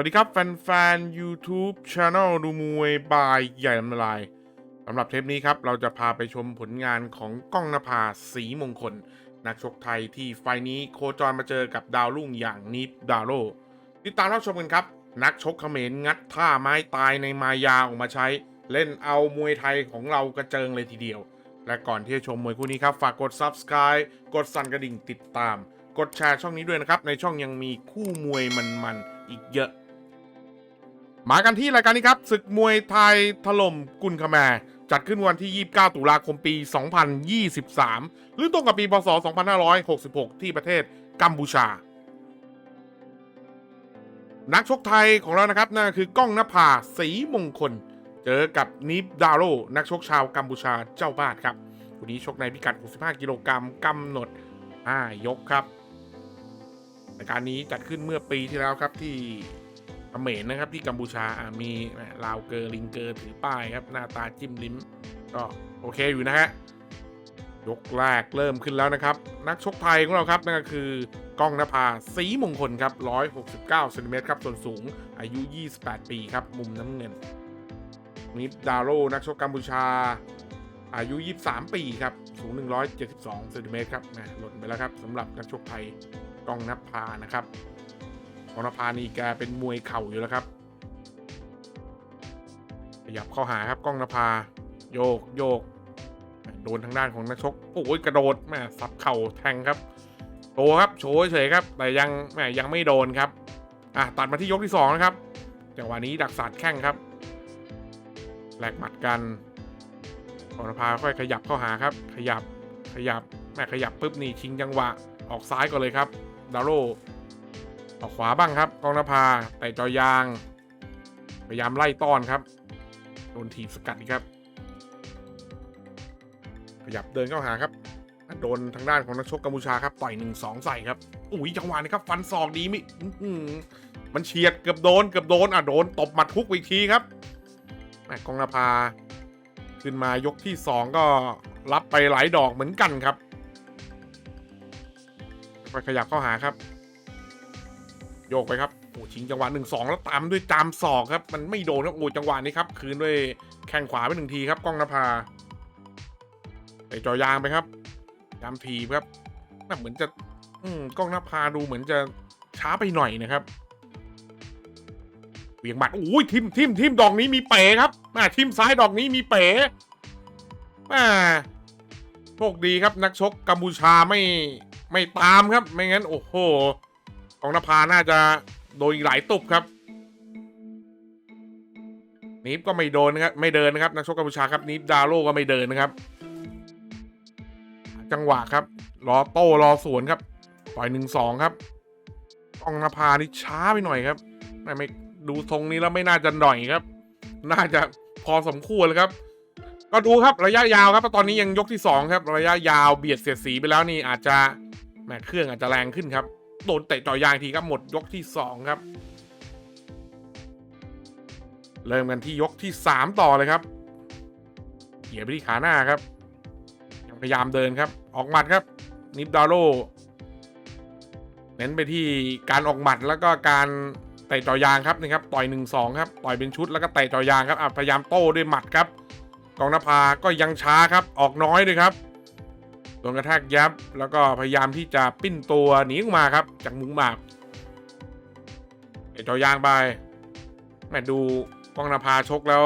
วัสดีครับ แฟนๆ YouTube Channel ดูมวยบายใหญ่ลำลายสำหรับเทปนี้ครับ เราจะพาไปชมผลงานของก้องนภาสีมงคล นักชกไทยที่ไฟนี้โคจรมาเจอกับดาวรุ่งอย่างนิฟดาโรติดตามรับชมกันครับ นักชกเขมรงัดท่าไม้ตายในมายาออกมาใช้ เล่นเอามวยไทยของเรากระเจิงเลยทีเดียว และก่อนที่จะชมมวยคู่นี้ครับ ฝากกด Subscribe กดสั่นกระดิ่งติดตาม กดแชร์ช่องนี้ด้วยนะครับในช่องยังมีคู่มวยมันๆอีกเยอะ มากันที่รายการนี้ครับศึกมวยไทยถล่มกุนคาแมร์จัดขึ้นวันที่ 29 ตุลาคมปี 2023 หรือตรงกับปีพศ 2566 ที่ประเทศกัมพูชา นักชกไทยของเรานะครับนั่นคือก้องนภาสีมงคล เจอกับนิฟดาโรนักชกชาวกัมพูชาเจ้าบ้านครับวันนี้ชกในพิกัด 65 กิโลกรัมกำหนด 5 ยกครับรายการนี้จัดขึ้นเมื่อปีที่แล้วครับที่ เขมรนะครับที่กัมพูชามีลาวเกอร์ลิงเกอร์ถือป้ายครับหน้าตาจิ้มลิ้มก็โอเคอยู่นะฮะยกแรกเริ่มขึ้นแล้วนะครับ นักชกไทยของเราครับนั่นก็คือก้องนภาสีมงคลครับ 169เซนติเมตรครับส่วนสูงอายุ 28 ปีครับ มุมน้ำเงินนิดดาโรนักชกกัมพูชา อายุ 23 ปีครับ สูง 172เซนติเมตรครับแหม่หล่นไปแล้วครับสำหรับนักชกไทยก้องนภานะครับ รพานีแกเป็นมวยเข่าอยู่แล้วครับ ขยับเข้าหาครับกล้องนภา โยกโยก โดนทางด้านของนักชก โอ้ยกระโดดแม่สับเข่าแทงครับโชว์ครับโชว์เฉยครับ แต่ยังแม่ยังไม่โดนครับอะตัดมาที่ยกที่สองนะครับจังหวะนี้ดักสาดแข้งครับแหลกหมัดกันอรพาค่อยขยับเข้าหาครับ ขยับขยับแม่ขยับปุ๊บนี่ชิงจังหวะออกซ้ายก่อนเลยครับดาโร ออกขวาบ้างครับกองนภาแต่จอยาง พยายามไล่ต้อนครับโดนถีบสกัดอีกครับ ขยับเดินเข้าหาครับโดนทางด้านของนักชกกัมพูชาครับต่อยหนึ่งสองใส่ครับอุ้ยจังหวะนี้ครับ ฟันศอกดีมิมันเฉียดเกือบโดนเกือบโดนอะโดนตบหมัดทุกอีกทีครับแม่กองนภาขึ้นมายกที่สองก็รับไปหลายดอกเหมือนกันครับไปขยับเข้าหาครับ โยกไปครับโอ้ชิงจังหวะหนึ่งสองแล้วตามด้วยจามศอกครับ มันไม่โดนครับโอ้จังหวะนี้ครับ คืนด้วยแข้งขวาไปหนึ่งทีครับกล้องนภาไปจอยางไปครับยามทีครับน่าเหมือนจะ อืมกล้องนภาดูเหมือนจะช้าไปหน่อยนะครับเวียงหมัดโอ้ยทิมทิมทิมดอกนี้มีเป๋ครับแม่ทิมซ้ายดอกนี้มีเป๋แม่โชคดีครับนักชกกัมพูชาไม่ไม่ตามครับ ไม่งั้น โอ้โห องนภาน่าจะโดนอีกหลายตุบครับนิฟก็ไม่โดนนะครับไม่เดินนะครับนักชกกัมพูชาครับนิฟดาโลก็ไม่เดินนะครับ จังหวะครับรอโต้รอสวนครับต่อยหนึ่งสองครับกองนภานี่ช้าไปหน่อยครับไม่ไม่ดูทรงนี้แล้วไม่น่าจะหน่อยครับ น่าจะพอสมควรเลยครับ ก็ดูครับระยะยาวครับตอนนี้ยังยกที่สองครับ ระยะยาวเบียดเสียดสีไปแล้วนี่อาจจะแหมเครื่องอาจจะแรงขึ้นครับ โดนเตะจ่อยางทีครับหมดยกที่สองครับ เริ่มกันที่ยกที่สามต่อเลยครับเหยียบไปที่ขาหน้าครับยังพยายามเดินครับออกหมัดครับ นิฟดาโรเน้นไปที่การออกหมัดแล้วก็การเตะจ่อยางครับนี่ครับต่อยหนึ่งสองครับต่อยเป็นชุดแล้วก็เตะจ่อยางครับพยายามโต้ด้วยหมัดครับกองนภาก็ยังช้าครับออกน้อยเลยครับ โดนกระแทกยับ แล้วก็พยายามที่จะปิ้นตัวหนีออกมาครับ จากมุงหมากเอจอยางไปแม่ดูกองนภาชกแล้ว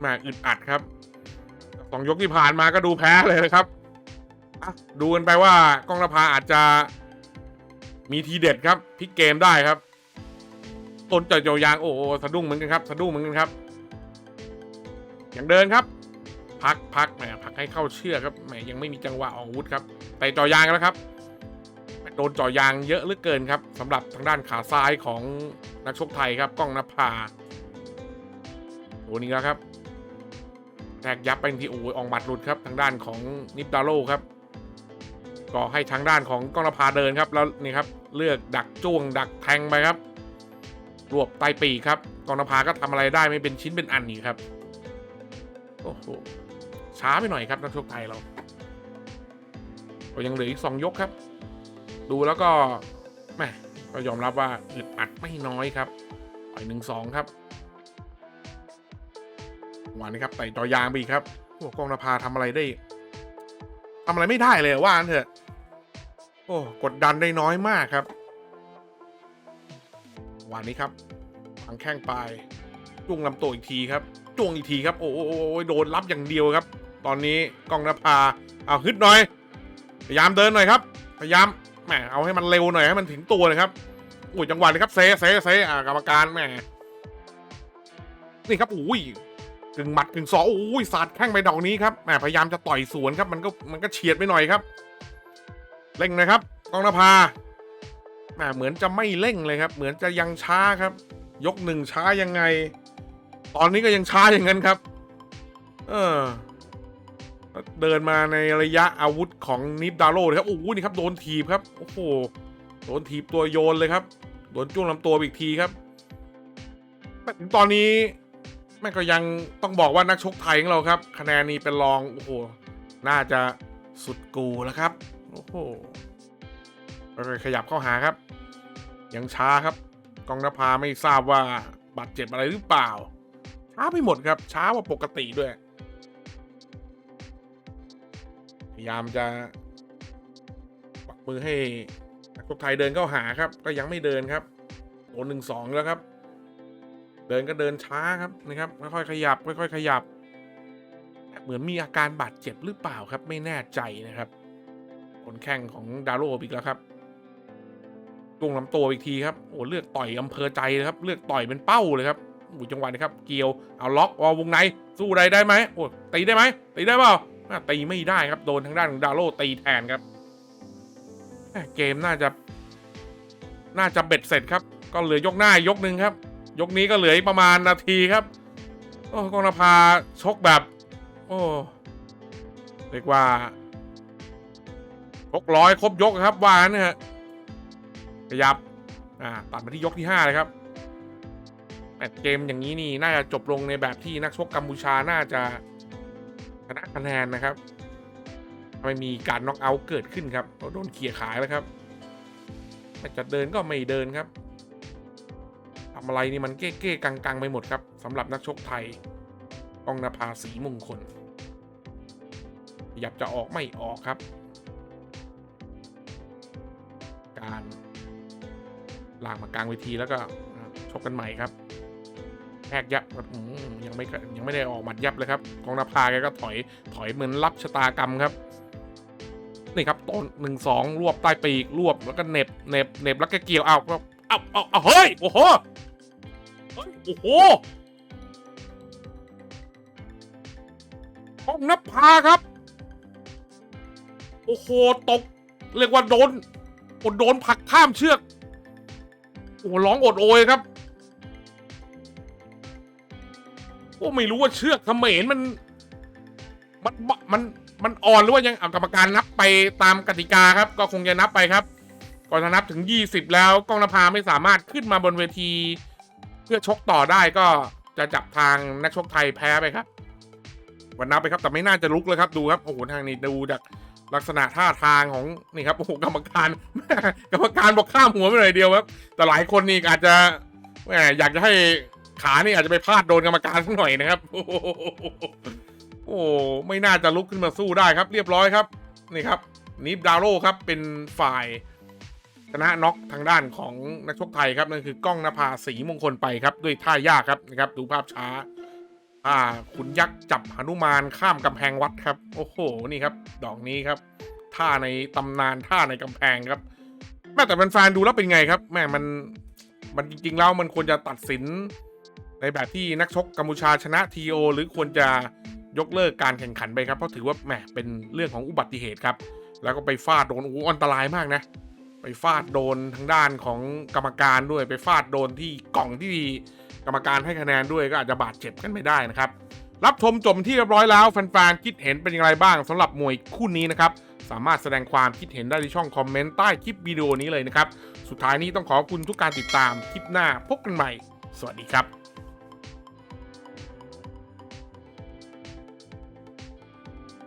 แม่อึดอัดครับสองยกที่ผ่านมาก็ดูแพ้เลยนะครับอะดูกันไปว่ากองนภาอาจจะมีทีเด็ดครับพลิกเกมได้ครับต้นจอยางโอ้โหสะดุ้งเหมือนกันครับสะดุ้งเหมือนกันครับ อยังเดินครับ พักพักแหมพักให้เข้าเชื่อกครับแหมยังไม่มีจังหวะออกอาวุธครับแต่จ่อยางแล้วครับโดนจ่อยางเยอะเหลือเกินครับสำหรับทางด้านขาซ้ายของนักชกไทยครับก้องนภาตัวนี้แล้วครับแทกยับไปที่โอ้ยออกหมัดหลุดครับทางด้านของนิปดาโลครับก็ให้ทางด้านของก้องนภาเดินครับแล้วนี่ครับเลือกดักจ้วงดักแทงไปครับรวบใต้ปีครับก้องนภาก็ทำอะไรได้ไม่เป็นชิ้นเป็นอันนี่ครับ โอ้โห ช้าไปหน่อยครับนักชกไทยเราก็ยังเหลืออีกสองยกครับ ดูแล้วก็แหมก็ยอมรับว่าอึดอัดไม่น้อยครับต่อยหนึ่งสองครับวันนี้ครับไต่ต่อยางไปอีกครับโอ้กองนภาทำอะไรได้ทำอะไรไม่ได้เลยว่านเถอะ โอ้กดดันได้น้อยมากครับวันนี้ครับฝังแข้งปลายจ้วงลำตัวอีกทีครับจ้วงอีกทีครับ โอ้โหโดนรับอย่างเดียวครับ ตอนนี้กล้องนภาเอาฮึดหน่อย พยายามเดินหน่อยครับ พยายามแหมเอาให้มันเร็วหน่อยให้มันถึงตัวเลยครับโอ้ยจังหวะนี้ครับเซเซเซอ่ากรรมการแหมนี่ครับอุ้ยกึ่งหมัดกึ่งศอกอุ้ยสาดแข้งไปดอกนี้ครับแหมพยายามจะต่อยสวนครับ มันก็มันก็เฉียดไปหน่อยครับ เร่งนะครับกองนภาแหมเหมือนจะไม่เร่งเลยครับ เหมือนจะยังช้าครับ ยกหนึ่งช้ายังไง ตอนนี้ก็ยังช้าอย่างนั้นครับ เออ เดินมาในระยะอาวุธของนิฟดาโร่เลยครับโอ้โหนี่ครับโดนถีบครับโอ้โหโดนถีบตัวโยนเลยครับโดนจ้วงลำตัวอีกทีครับแต่ถึงตอนนี้แม่ก็ยังต้องบอกว่านักชกไทยของเราครับ คะแนนนี้เป็นรองโอ้โหน่าจะสุดกูแล้วครับโอ้โหขยับเข้าหาครับ ยังช้าครับ กองนภาไม่ทราบว่าบาดเจ็บอะไรหรือเปล่า ช้าไปหมดครับ ช้ากว่าปกติด้วย พยายามจะปักมือให้นักชกไทยเดินเข้าหาครับ ก็ยังไม่เดินครับโดนหนึ่งสองแล้วครับ เดินก็เดินช้าครับนะครับค่อยๆขยับค่อยๆขยับ เหมือนมีอาการบาดเจ็บหรือเปล่าครับ ไม่แน่ใจนะครับผลแข้งของดาโรอีกแล้วครับตรงลำตัวอีกทีครับโอ้เลือกต่อยอำเภอใจเลยครับ เลือกต่อยเป็นเป้าเลยครับโอ้จังหวะนี้ครับ เกี่ยวเอาล็อกเอาวงในสู้ใดได้ไหมโอ้ตีได้ไหมตีได้เปล่า ตีไม่ได้ครับโดนทางด้านของดาโลตีแทนครับเกมน่าจะ น่าจะเบ็ดเสร็จครับ ก็เหลือยกหน้ายกหนึ่งครับ ยกนี้ก็เหลืออีกประมาณนาทีครับ โอ้กองนภาชกแบบ โอ้เรียกว่าชกร้อยครบยกครับว่ากันนะฮะขยับอ่าตัดมาที่ยกที่ห้าเลยครับแต่เกมอย่างนี้นี่น่าจะจบลงในแบบที่นักชกกัมพูชาน่าจะ ชนะคะแนนนะครับไม่มีการน็อกเอาท์เกิดขึ้นครับโดนเขี่ยขายแล้วครับจะเดินก็ไม่เดินครับทำอะไรนี่มันเก้เก้กังกังๆไปหมดครับสำหรับนักชกไทยกองนภาสีมงคลขยับจะออกไม่ออกครับ การลากมากลางเวทีแล้วก็ชกกันใหม่ครับ แทกยับยังไม่ยังไม่ได้ออกหมัดยับเลยครับกองนภาแกก็ถอยถอยเหมือนรับชะตากรรมครับนี่ครับต้นหนึ่งสองรวบใต้ปีกรวบแล้วก็เน็บเน็บเน็บแล้วก็เกี่ยวเอาเอาเอาเอาเอาเฮ้ยโอ้โหโอ้โหกองนภาครับ โอ้โหตก เรียกว่าโดนโดนผักข้ามเชือกโอ้ร้องอดโอยครับ โอ้ไม่รู้ว่าเชือกเขมรมัน มันมันมันอ่อนหรือว่ายังเอากรรมการนับไปตามกติกาครับ ก็คงจะนับไปครับก่อนจะนับถึง 20 แล้วกองนภาไม่สามารถขึ้นมาบนเวที เพื่อชกต่อได้ก็จะจับทางนักชกไทยแพ้ไปครับ วันนับไปครับแต่ไม่น่าจะลุกเลยครับดูครับโอ้โหทางนี้ดูจากลักษณะท่าทางของนี่ครับโอ้โหกรรมการกรรมการบอกข้ามหัวไปหน่อยเดียวครับ แต่หลายคนนี่อาจจะแหมอยากจะให้ ขานี่อาจจะไปพลาดโดนกรรมการสักหน่อยนะครับ โอ้โหโอ้ไม่น่าจะลุกขึ้นมาสู้ได้ครับ เรียบร้อยครับ นี่ครับนิฟดาวโรครับเป็นฝ่ายชนะน็อกทางด้านของนักชกไทยครับนั่นคือกล้องนภาสีมงคลไปครับ ด้วยท่ายากครับนะครับ ดูภาพช้าอ่าขุนยักษ์จับหนุมานข้ามกำแพงวัดครับ โอ้โหนี่ครับ ดอกนี้ครับ ท่าในตำนานท่าในกำแพงครับแม่แต่แฟนๆดูแล้วเป็นไงครับ แม่มันมันจริงๆแล้วมันควรจะตัดสิน ในแบบที่นักชกกัมพูชาชนะทีโอหรือควรจะยกเลิกการแข่งขันไปครับ เพราะถือว่าแหมเป็นเรื่องของอุบัติเหตุครับ แล้วก็ไปฟาดโดนโอ้อันตรายมากนะ ไปฟาดโดนทางด้านของกรรมการด้วย ไปฟาดโดนที่กล่องที่กรรมการให้คะแนนด้วยก็อาจจะบาดเจ็บกันไม่ได้นะครับ รับชมจบที่เรียบร้อยแล้วแฟนๆคิดเห็นเป็นอย่างไรบ้างสำหรับมวยคู่นี้นะครับสามารถแสดงความคิดเห็นได้ที่ช่องคอมเมนต์ใต้คลิปวิดีโอนี้เลยนะครับ สุดท้ายนี้ต้องขอบคุณทุกการติดตามคลิปหน้าพบกันใหม่ สวัสดีครับ